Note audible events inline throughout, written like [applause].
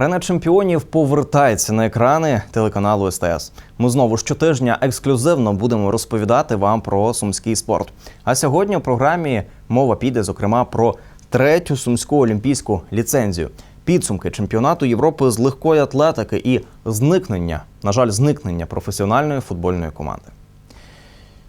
Арена чемпіонів повертається на екрани телеканалу СТС. Ми знову щотижня ексклюзивно будемо розповідати вам про сумський спорт. А сьогодні у програмі мова піде зокрема про третю сумську олімпійську ліцензію, підсумки чемпіонату Європи з легкої атлетики і зникнення, на жаль, зникнення професіональної футбольної команди.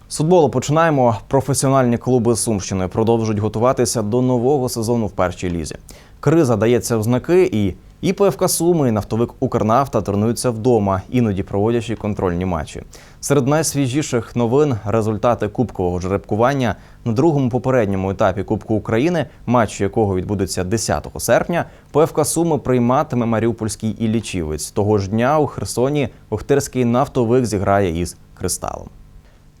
З футболу починаємо. Професіональні клуби Сумщини продовжують готуватися до нового сезону в першій лізі. Криза дається в знаки, і і ПФК Суми, і нафтовик Укрнафта тренуються вдома, іноді проводячи контрольні матчі. Серед найсвіжіших новин результати кубкового жеребкування на другому попередньому етапі Кубку України, матч якого відбудеться 10 серпня. ПФК Суми прийматиме Маріупольський Іллічівець. Того ж дня у Херсоні Охтирський нафтовик зіграє із кристалом.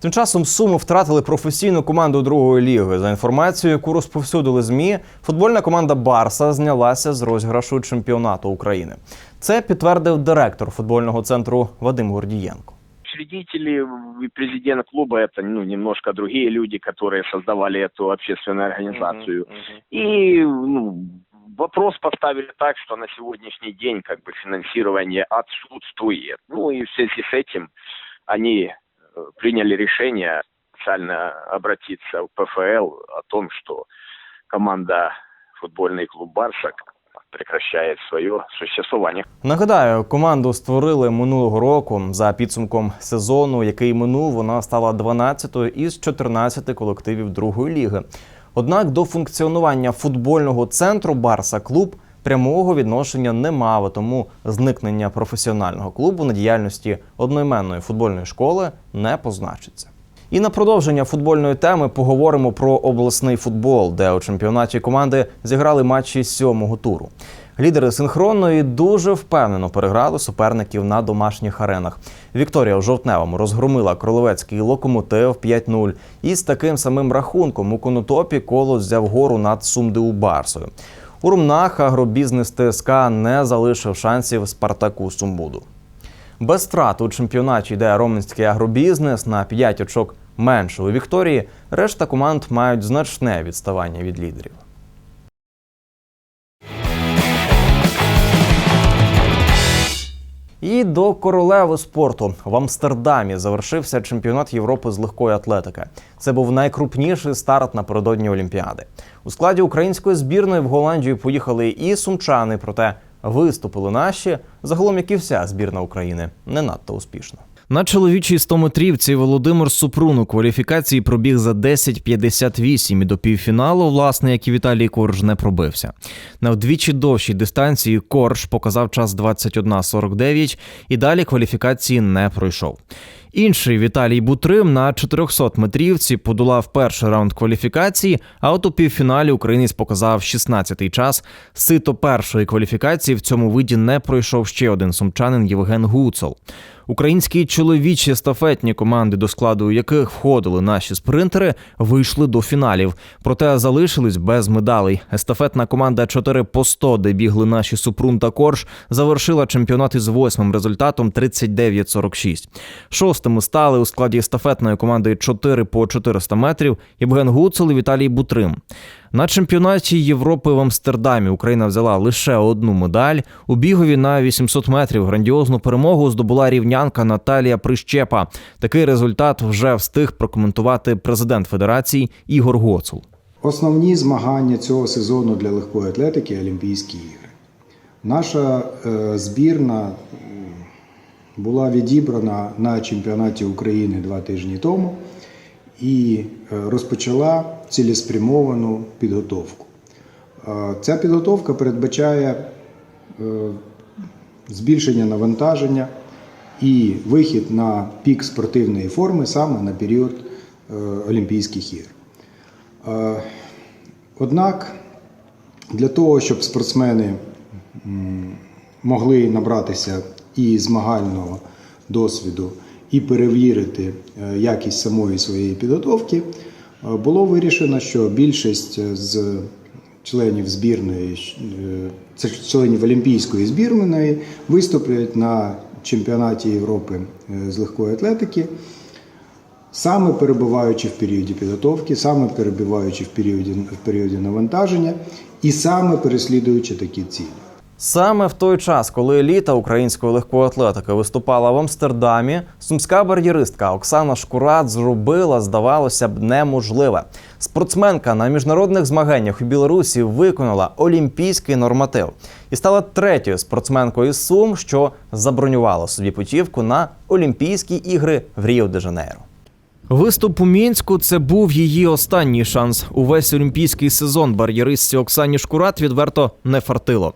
Тим часом Суми втратили професійну команду другої ліги. За інформацією, яку розповсюдили змі, футбольна команда Барса знялася з розіграшу чемпіонату України. Це підтвердив директор футбольного центру Вадим Гордієнко. Учредители и президент клуба это ну, немножко другие люди, которые создавали эту общественную организацию. И ну, вопрос поставили так, что на сегодняшний день как бы финансирование отсутствует. Ну и в связи с этим они э, приняли решение официально обратиться в ПФЛ о том, что команда футбольный клуб «Барса» прекращает свое существование. Нагадаю, команду створили минулого року за підсумком сезону, який минув. Вона стала 12-ю із 14 колективів другої ліги. Однак до функціонування футбольного центру Барса клуб прямого відношення не мав, тому зникнення професіонального клубу на діяльності одноіменної футбольної школи не позначиться. І на продовження футбольної теми поговоримо про обласний футбол, де у чемпіонаті команди зіграли матчі сьомого туру. Лідери синхронної дуже впевнено переграли суперників на домашніх аренах. Вікторія в жовтневому розгромила кролевецький локомотив 5-0. І з таким самим рахунком у конотопі колос взяв гору над Сумдеу Барсою. У Румнах агробізнес ТСК не залишив шансів Спартаку Сумбуду. Без втрат у чемпіонаті йде романський агробізнес на 5 очок менше у Вікторії. Решта команд мають значне відставання від лідерів. І до королеви спорту в Амстердамі завершився чемпіонат Європи з легкої атлетики. Це був найкрупніший старт напередодні Олімпіади. У складі української збірної в Голландію поїхали і сумчани, проте виступили наші, загалом як і вся збірна України, не надто успішно. На чоловічій 100-метрівці Володимир Супрун у кваліфікації пробіг за 10.58 і до півфіналу, власне, як і Віталій Корж, не пробився. На вдвічі довшій дистанції Корж показав час 21.49 і далі кваліфікації не пройшов. Інший Віталій Бутрим на 400 метрівці подолав перший раунд кваліфікації, а от у півфіналі українець показав 16-й час. Сито першої кваліфікації в цьому виді не пройшов ще один сумчанин Євген Гуцол. Українські чоловічі естафетні команди, до складу яких входили наші спринтери, вийшли до фіналів, проте залишились без медалей. Естафетна команда 4 по 100, де бігли наші Супрун та Корж, завершила чемпіонат із восьмим результатом 39-46. Шостими стали у складі естафетної команди 4 по 400 метрів Євген Гуцел і Віталій Бутрим. На чемпіонаті Європи в Амстердамі Україна взяла лише одну медаль. У бігові на 800 метрів грандіозну перемогу здобула рівнянка Наталія Прищепа. Такий результат вже встиг прокоментувати президент федерації Ігор Гоцул. Основні змагання цього сезону для легкої атлетики Олімпійські ігри. Наша е, збірна була відібрана на чемпіонаті України два тижні тому і е, розпочала цілеспрямовану підготовку. Е, Ця підготовка передбачає е, збільшення навантаження і вихід на пік спортивної форми саме на період Олімпійських ігор. Однак для того, щоб спортсмени могли набратися і змагального досвіду, і перевірити е, якість самої своєї підготовки, е, було вирішено, що більшість з членів збірної, е, це членів Олімпійської збірної виступлять на чемпіонаті Європи е, з легкої атлетики саме перебуваючи в періоді підготовки, саме перебуваючи в періоді, в періоді навантаження і саме переслідуючи такі цілі. Саме в той час, коли еліта української легкої атлетики виступала в Амстердамі, сумська бар'єристка Оксана Шкурат зробила, здавалося б, неможливе. Спортсменка на міжнародних змаганнях у Білорусі виконала олімпійський норматив і стала третьою спортсменкою з Сум, що забронювала собі путівку на Олімпійські ігри в Ріо-де-Жанейро. Виступ у мінську це був її останній шанс. Увесь олімпійський сезон бар'єристці Оксані Шкурат відверто не фартило.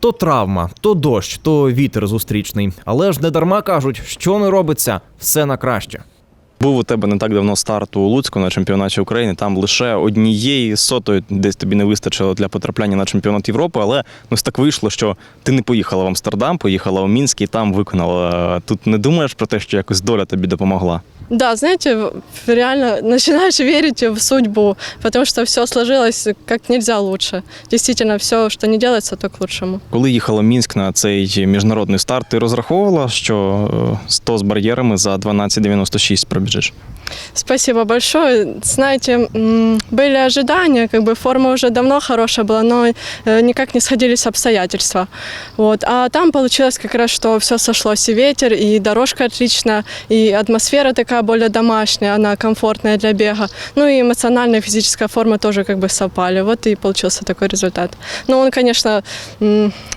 То травма, то дощ, то вітер зустрічний. Але ж не дарма кажуть, що не робиться, все на краще. Був у тебе не так давно старт у Луцьку на чемпіонаті України. Там лише однієї сотої десь тобі не вистачило для потрапляння на чемпіонат Європи. Але ну ось так вийшло, що ти не поїхала в Амстердам, поїхала у Мінськ і там виконала. Тут не думаєш про те, що якось доля тобі допомогла. Да, знаете, реально начинаешь верить в судьбу, потому что все сложилось как нельзя лучше. Действительно, все, что не делается, то к лучшему. Коли їхала в Мінськ на цей міжнародний старт, ти розраховувала, що е, 100 з бар'єрами за 12,96 пробіжиш? Спасибо большое. Знаете, были ожидания, как бы форма уже давно хорошая была, но э, никак не сходились обстоятельства. Вот. А там получилось как раз, что все сошлось, и ветер, и дорожка отличная, и атмосфера такая более домашняя, она комфортная для бега. Ну и эмоциональная, физическая форма тоже как бы совпали. Вот и получился такой результат. Но он, конечно,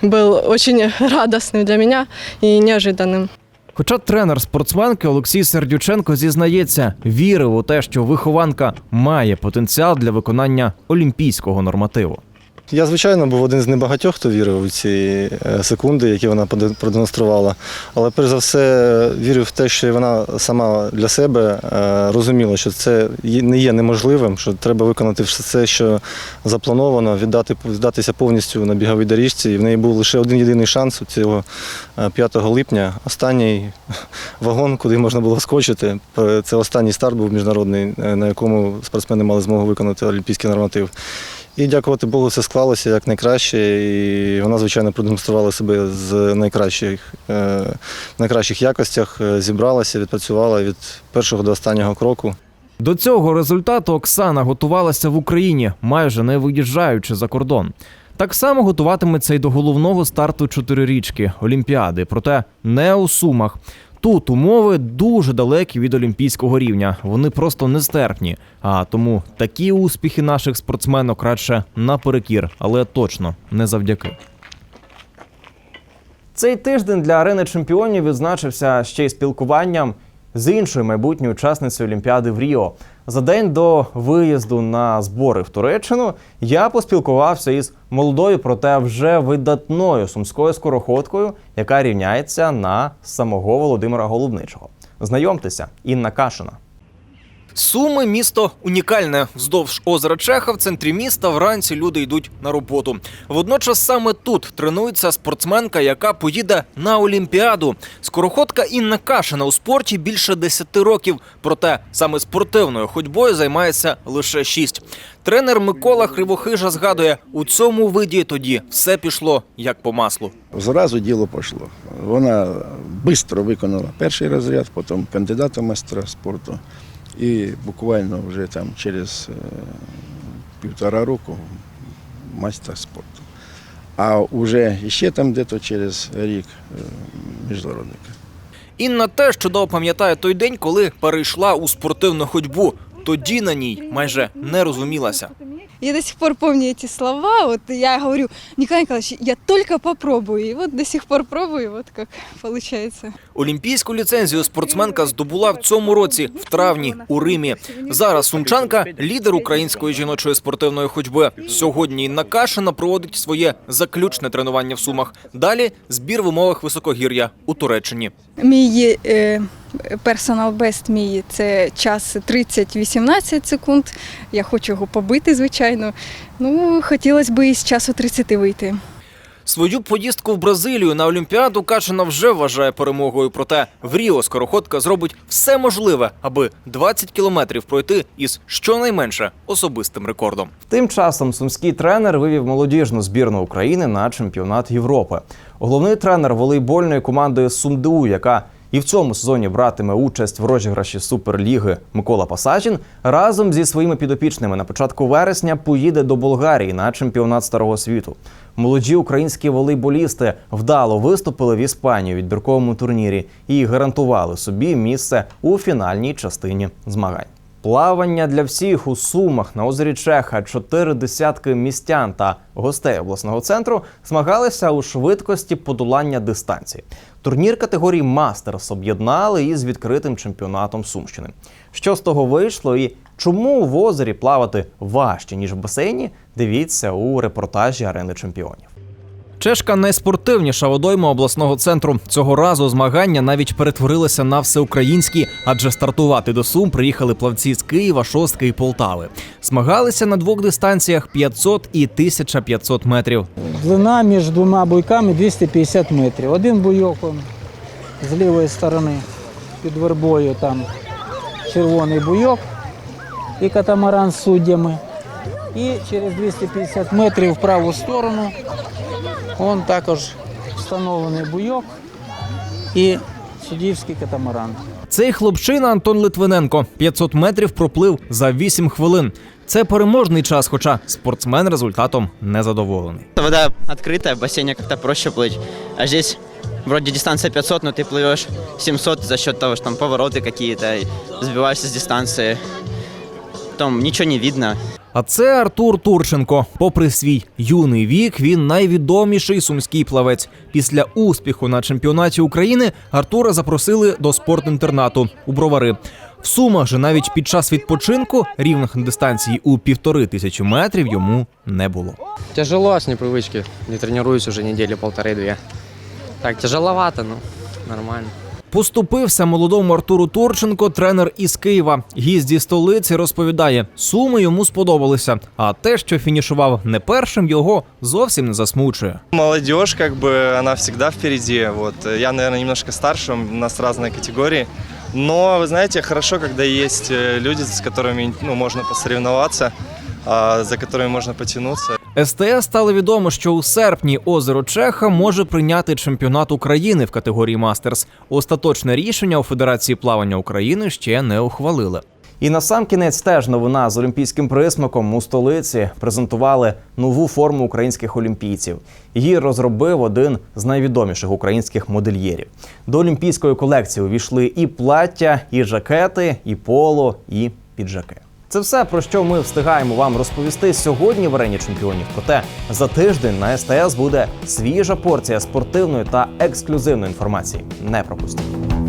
был очень [laughs] радостный для меня и неожиданным. Хоча тренер спортсменки Олексій Сердюченко зізнається, вірив у те, що вихованка має потенціал для виконання олімпійського нормативу. Я, звичайно, був один з небагатьох, хто вірив у ці е, секунди, які вона продемонструвала. Але перш за все вірив в те, що вона сама для себе е, розуміла, що це не є неможливим, що треба виконати все, що заплановано, віддати віддатися повністю на біговій доріжці. І в неї був лише один єдиний шанс цього е, 5 липня. Останній [laughs] вагон, куди можна було скочити. Е, Це останній старт був міжнародний, е, на якому спортсмени мали змогу виконати олімпійський норматив. І дякувати Богу, все склалося як найкраще. І вона, звичайно, продемонструвала себе з найкращих, е, найкращих якостях, е, зібралася, відпрацювала від першого до останнього кроку. До цього результату Оксана готувалася в Україні, майже не виїжджаючи за кордон. Так само готуватиметься й до головного старту чотирирічки Олімпіади, проте не у сумах. Тут умови дуже далекі від олімпійського рівня. Вони просто нестерпні. А тому такі успіхи наших спортсменок радше наперекір, але точно не завдяки. Цей тиждень для арени чемпіонів відзначився ще й спілкуванням з іншою майбутньою учасницею Олімпіади в Ріо. За день до виїзду на збори в Туреччину я поспілкувався із молодою, проте вже видатною сумською скороходкою, яка рівняється на самого Володимира Голубничого. Знайомтеся, Інна Кашина. Суми місто унікальне. Вздовж озера Чеха в центрі міста вранці люди йдуть на роботу. Водночас саме тут тренується спортсменка, яка поїде на Олімпіаду. Скороходка Інна Кашина у спорті більше 10 років. Проте саме спортивною ходьбою займається лише 6. Тренер Микола Кривохижа згадує, у цьому виді тоді все пішло як по маслу. Зразу діло пішло. Вона швидко виконала перший розряд, потім кандидата майстра спорту. І буквально вже там через е, півтора року майстер спорту. А вже ще там десь через рік е, міжнародника. Інна теж чудово пам'ятає той день, коли перейшла у спортивну ходьбу. Тоді на ній майже не розумілася. Я до сих пор помню эти слова. Вот я говорю, Николай Николаевич, я только попробую. И вот до сих пор пробую, вот как получается. Олімпійську ліцензію спортсменка здобула в цьому році, в травні, у Римі. Зараз сумчанка лідер української жіночої спортивної ходьби. Сьогодні Інна Кашина проводить своє заключне тренування в Сумах. Далі збір в умовах високогір'я у Туреччині. Мій е, персонал бест мій це час 30-18 секунд. Я хочу його побити, звичайно. Ну, хотілося б із часу 30 вийти. Свою поїздку в Бразилію на Олімпіаду Кашина вже вважає перемогою. Проте в Ріо скороходка зробить все можливе, аби 20 кілометрів пройти із щонайменше особистим рекордом. Тим часом сумський тренер вивів молодіжну збірну України на чемпіонат Європи. Головний тренер волейбольної команди Сумду, яка і в цьому сезоні братиме участь в розіграші Суперліги Микола Пасажін, разом зі своїми підопічними на початку вересня поїде до Болгарії на чемпіонат старого світу. Молоді українські волейболісти вдало виступили в Іспанії у відбірковому турнірі і гарантували собі місце у фінальній частині змагань. Плавання для всіх у Сумах на озері Чеха чотири десятки містян та гостей обласного центру змагалися у швидкості подолання дистанції. Турнір категорії Мастерс об'єднали із відкритим чемпіонатом Сумщини. Що з того вийшло і чому в озері плавати важче ніж в басейні? Дивіться у репортажі арени чемпіонів. Чешка найспортивніша водойма обласного центру. Цього разу змагання навіть перетворилися на всеукраїнські, адже стартувати до Сум приїхали плавці з Києва, Шостки і Полтави. Змагалися на двох дистанціях 500 і 1500 метрів. Длина між двома буйками 250 метрів. Один буйок з лівої сторони під вербою там червоний буйок і катамаран з суддями. І через 250 метрів в праву сторону он також встановлений буйок і суддівський катамаран. Цей хлопчина Антон Литвиненко 500 метрів проплив за 8 хвилин. Це переможний час, хоча спортсмен результатом не задоволений. Вода открытая, в бассейне как-то проще плыть. А здесь вроде дистанция 500, но ты плывешь 700 за счет того, что там повороты какие-то, и сбиваешься с дистанции. Потом ничего не видно. А це Артур Турченко. Попри свій юний вік, він найвідоміший сумський плавець. Після успіху на чемпіонаті України Артура запросили до спортінтернату у бровари. В Сумах же навіть під час відпочинку рівних дистанцій у півтори тисячі метрів йому не було. Тяжело с непривычки. Не тренируюсь уже недели полторы-две. Так, тяжеловато, но нормально. Поступився молодому Артуру Турченко, тренер із Києва. Гість зі столиці розповідає, суми йому сподобалися. А те, що фінішував не першим, його зовсім не засмучує. Молодежь, как бы, она всегда впереди. Вот. Я, наверное, немножко старше, у нас разные категории. Но, вы знаете, хорошо, когда есть э, люди, с которыми ну, можно посоревноваться, а, за которыми можно потянуться. СТС стало відомо, що у серпні озеро Чеха може прийняти чемпіонат України в категорії Мастерс. Остаточне рішення у Федерації плавання України ще не ухвалили. І на сам кінець теж новина з олімпійським присмаком у столиці презентували нову форму українських олімпійців. Її розробив один з найвідоміших українських модельєрів. До олімпійської колекції увійшли і плаття, і жакети, і поло, і піджаки. Це все про що ми встигаємо вам розповісти сьогодні в арені чемпіонів. Проте за тиждень на СТС буде свіжа порція спортивної та ексклюзивної інформації. Не пропустіть.